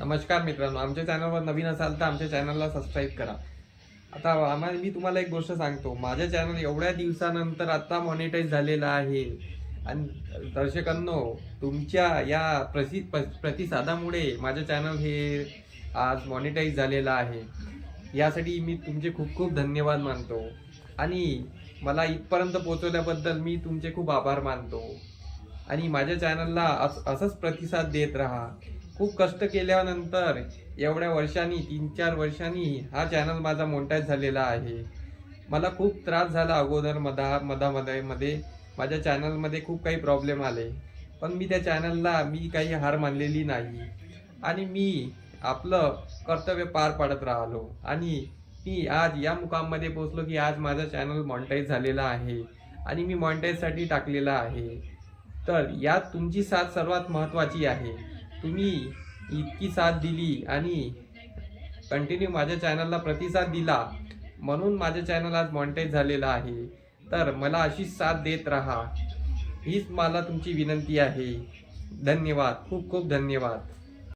नमस्कार मित्रांनो आमच्या चॅनलवर नवीन असाल तर आमच्या चॅनलला सबस्क्राईब करा. आता आम्हाला मी तुम्हाला एक गोष्ट सांगतो. माझं चॅनल एवढ्या दिवसानंतर आता मॉनिटाईज झालेला आहे. आणि दर्शकांनो तुमच्या या प्रसि प्रतिसादामुळे माझं चॅनल हे आज मॉनिटाईज झालेलं आहे. यासाठी मी तुमचे खूप खूप धन्यवाद मानतो. आणि मला इथपर्यंत पोचवल्याबद्दल मी तुमचे खूप आभार मानतो. आणि माझ्या चॅनलला असंच प्रतिसाद देत राहा. खूप कष्ट केल्यानंतर एवढ्या वर्षांनी तीन चार वर्षांनी हा चॅनल माझा मोनिटाईज झालेला आहे. मला खूप त्रास झाला अगोदर मधा मधामध्ये माझ्या चॅनलमध्ये खूप काही प्रॉब्लेम आले. पण मी त्या चॅनलला मी काही हार मानलेली नाही. आणि मी आपलं कर्तव्य पार पाडत राहिलो. आणि मी आज या मुकाममध्ये पोचलो की आज माझं चॅनल मॉनिटाईज झालेलं आहे. आणि मी मॉनिटाईजसाठी टाकलेलं आहे. तर यात तुमची साथ सर्वात महत्त्वाची आहे. तुम्ही इतकी साथ दिली आणि कंटिन्यू माझ्या चॅनलला प्रतिसाद दिला. म्हणून माझं चॅनल आज मॉनिटाईज झालेलं आहे. तर मला अशीच साथ देत राहा. हीच मला तुमची विनंती आहे. धन्यवाद. खूप खूप धन्यवाद.